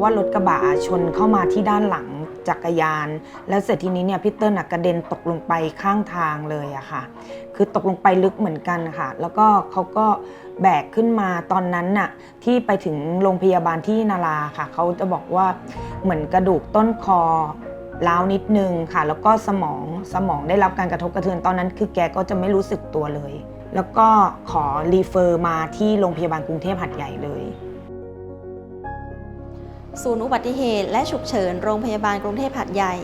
ว่ารถกระบะชนเข้ามาที่ด้านหลังจักรยาน แล้วเสร็จทีนี้เนี่ยพี่เติ้ลกระเด็นตกลงไปข้างทางเลยอะค่ะ คือตกลงไปลึกเหมือนกันค่ะ แล้วก็เขาก็แบกขึ้นมาตอนนั้นน่ะที่ไปถึงโรงพยาบาลที่นาราค่ะเขาจะบอกว่าเหมือนกระดูกต้นคอร้าวนิดนึงค่ะ แล้วก็สมองสมองได้รับการกระทบกระเทือนตอนนั้น คือแกก็จะไม่รู้สึกตัวเลย แล้วก็ขอรีเฟอร์มาที่โรงพยาบาลกรุงเทพหัดใหญ่เลย ศูนย์อุบัติเหตุและฉุกเฉินโรงพยาบาลกรุงเทพหัดใหญ่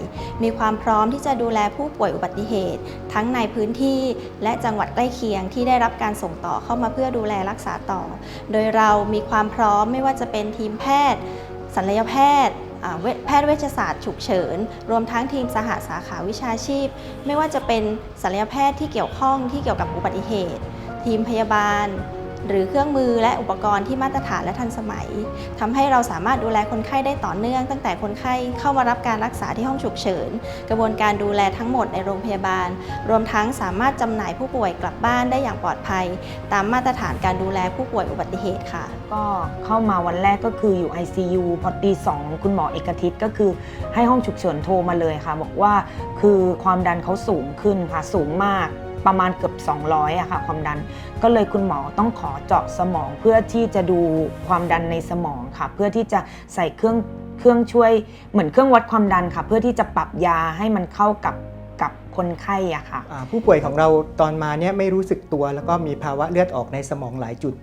มีความพร้อมที่จะดูแลผู้ป่วยอุบัติเหตุ ทั้งในพื้นที่และจังหวัดใกล้เคียงที่ได้รับการส่งต่อเข้ามาเพื่อดูแลรักษาต่อ โดยเรามีความพร้อมไม่ว่าจะเป็นทีมแพทย์ศัลยแพทย์แพทย์เวชศาสตร์ฉุกเฉิน รวมทั้งทีมสหสาขาวิชาชีพ ไม่ว่าจะเป็นศัลยแพทย์ที่เกี่ยวข้องที่เกี่ยวกับอุบัติเหตุ ทีมพยาบาล หรือเครื่องมือและอุปกรณ์ที่มาตรฐานและทันสมัยทำให้เราสามารถดูแลคนไข้ได้ต่อเนื่อง ตั้งแต่คนไข้เข้ามารับการรักษาที่ห้องฉุกเฉิน กระบวนการดูแลทั้งหมดในโรงพยาบาล รวมทั้งสามารถจำหน่ายผู้ป่วยกลับบ้านได้อย่างปลอดภัย ตามมาตรฐานการดูแลผู้ป่วยอุบัติเหตุค่ะ ก็เข้ามาวันแรกก็คืออยู่ ICU พอตีสองคุณหมอเอกทิศก็คือให้ห้องฉุกเฉินโทรมาเลยค่ะ บอกว่าคือความดันเขาสูงขึ้นค่ะสูงมาก ประมาณเกือบ 200อะค่ะความดัน ก็เลยคุณหมอต้องขอเจาะสมองเพื่อที่จะดูความดันในสมองค่ะ เพื่อที่จะใส่เครื่องเครื่องช่วยเหมือนเครื่องวัดความดันค่ะ เพื่อที่จะปรับยาให้มันเข้ากับกับคนไข้อะค่ะ อ่าผู้ป่วยของเราตอนมาเนี่ยไม่รู้สึกตัวแล้วก็มีภาวะเลือดออกในสมองหลายจุด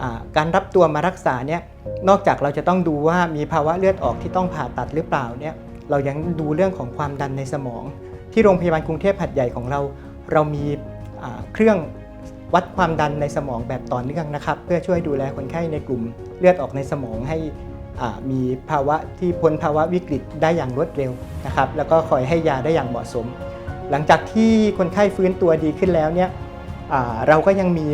อ่าการรับตัวมารักษาเนี่ยนอกจากเราจะต้องดูว่ามีภาวะเลือดออกที่ต้องผ่าตัดหรือเปล่าเนี่ยเรายังดูเรื่องของความดันในสมอง ที่โรงพยาบาลกรุงเทพหัดใหญ่ของเรา เรามีเครื่องวัดความดันในสมองแบบต่อเนื่องนะครับ เพื่อช่วยดูแลคนไข้ในกลุ่มเลือดออกในสมองให้มีภาวะที่พ้นภาวะวิกฤตได้อย่างรวดเร็วนะครับ แล้วก็คอยให้ยาได้อย่างเหมาะสม หลังจากที่คนไข้ฟื้นตัวดีขึ้นแล้วเนี่ยเราก็ยังมี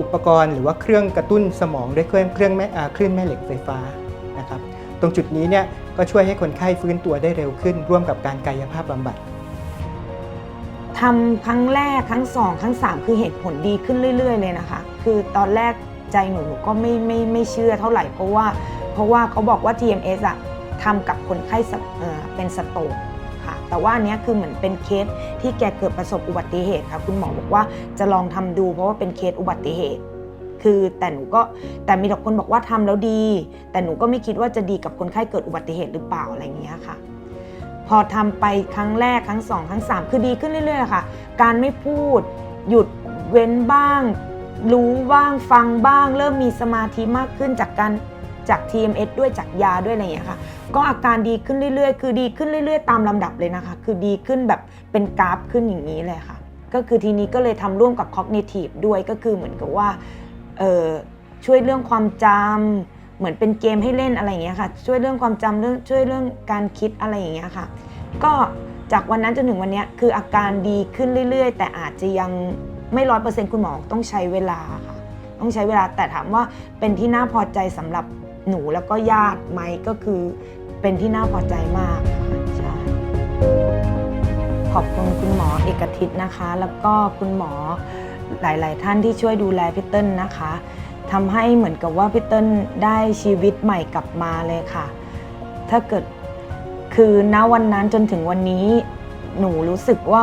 อุปกรณ์หรือว่าเครื่องกระตุ้นสมองด้วยเครื่องเครื่องแม่คลื่นแม่เหล็กไฟฟ้านะครับ ตรงจุดนี้เนี่ยก็ช่วยให้คนไข้ฟื้นตัวได้เร็วขึ้น ร่วมกับการกายภาพบำบัด ทำครั้งแรกครั้งสองครั้งสามคือเหตุผลดีขึ้นเรื่อย ๆ เลยนะคะ คือตอนแรกใจหนูหนูก็ไม่ไม่ไม่เชื่อเท่าไหร่เพราะว่าเพราะว่าเขาบอกว่า TMS อะทำกับคนไข้เออเป็นสโตกค่ะ แต่ว่าอันนี้คือเหมือนเป็นเคสที่แกเกิดประสบอุบัติเหตุค่ะ คุณหมอบอกว่าจะลองทำดูเพราะว่าเป็นเคสอุบัติเหตุ คือแต่หนูก็แต่มีแต่คนบอกว่าทำแล้วดี แต่หนูก็ไม่คิดว่าจะดีกับคนไข้เกิดอุบัติเหตุหรือเปล่าอะไรอย่างเงี้ยค่ะ พอทำไปครั้งแรกครั้งสองครั้งสามคือดีขึ้นเรื่อยๆค่ะ การไม่พูด หยุดเว้นบ้าง รู้บ้างฟังบ้าง เริ่มมีสมาธิมากขึ้นจากการจาก TMS ด้วยจากยาด้วยอะไรอย่างเงี้ยค่ะ ก็อาการดีขึ้นเรื่อยๆ คือดีขึ้นเรื่อย ๆ ตามลำดับเลยนะคะ คือดีขึ้นแบบเป็นกราฟขึ้นอย่างนี้เลยค่ะ ก็คือทีนี้ก็เลยทำร่วมกับ cognitive ด้วยก็คือเหมือนกับว่าเออช่วยเรื่องความจำ เหมือนเป็นเกมให้เล่นอะไรอย่างเงี้ยค่ะ ช่วยเรื่องความจำเรื่องช่วยเรื่องการคิดอะไรอย่างเงี้ยค่ะ ก็จากวันนั้นจนถึงวันนี้คืออาการดีขึ้นเรื่อย ๆ แต่อาจจะยังไม่ร้อยเปอร์เซ็นต์คุณหมอต้องใช้เวลาค่ะ ต้องใช้เวลาแต่ถามว่าเป็นที่น่าพอใจสำหรับหนูแล้วก็ญาติไหมก็คือเป็นที่น่าพอใจมากค่ะใช่ขอบคุณคุณหมอเอกทิศนะคะ แล้วก็คุณหมอหลาย ๆ ท่านที่ช่วยดูแลพี่เติ้ลนะคะ ทำให้เหมือนกับว่าพี่เติ้ลได้ชีวิตใหม่กลับมาเลยค่ะ ถ้าเกิดคือณวันนั้นจนถึงวันนี้หนูรู้สึกว่า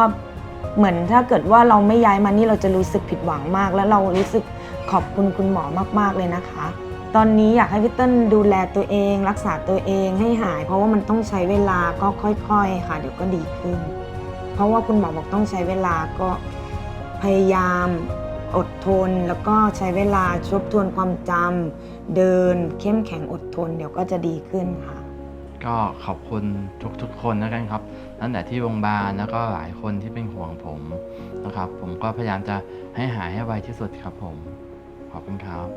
เหมือนถ้าเกิดว่าเราไม่ย้ายมานี่เราจะรู้สึกผิดหวังมาก แล้วเรารู้สึกขอบคุณคุณหมอมาก ๆ เลยนะคะ ตอนนี้อยากให้พี่เติ้ลดูแลตัวเอง รักษาตัวเองให้หาย เพราะว่ามันต้องใช้เวลาก็ค่อยๆ ค่ะ เดี๋ยวก็ดีขึ้น เพราะว่าคุณหมอบอกต้องใช้เวลาก็พยายาม อดทนแล้วก็ใช้เวลาชบทวนความจำเดินเข้มแข็งอดทนเดี๋ยวก็จะดีขึ้นค่ะ ก็ขอบคุณทุกๆคนแล้วกันครับตั้งแต่ที่โรงพยาบาลแล้วก็หลายคนที่เป็นห่วงผมนะครับ ผมก็พยายามจะให้หายให้ไวที่สุดครับผม ขอบคุณครับ